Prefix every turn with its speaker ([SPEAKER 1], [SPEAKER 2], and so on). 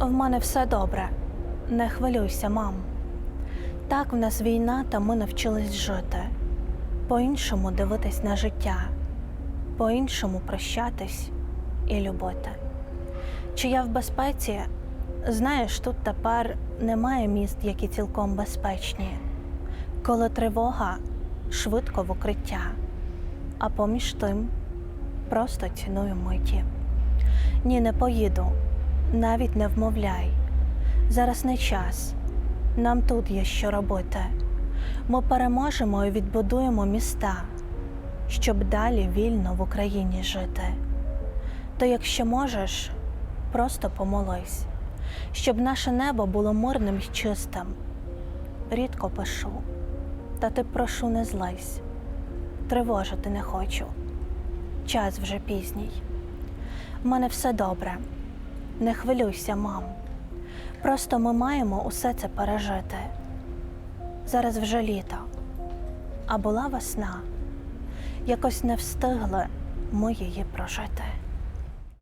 [SPEAKER 1] В мене все добре. Не хвилюйся, мам. Так, в нас війна, та ми навчились жити, по-іншому дивитись на життя, по-іншому прощатись і любити. Чи я в безпеці? Знаєш, тут тепер немає міст, які цілком безпечні. Коли тривога, швидко в укриття, а поміж тим просто ціную миті. Ні, не поїду, навіть не вмовляй. Зараз не час. Нам тут є що робити. Ми переможемо і відбудуємо міста, щоб далі вільно в Україні жити. То якщо можеш, просто помолись, щоб наше небо було мирним і чистим. Рідко пишу, та ти прошу не злись. Тривожити не хочу. Час вже пізній. В мене все добре. Не хвилюйся, мам. Просто ми маємо усе це пережити. Зараз вже літо, а була весна. Якось не встигли ми її прожити.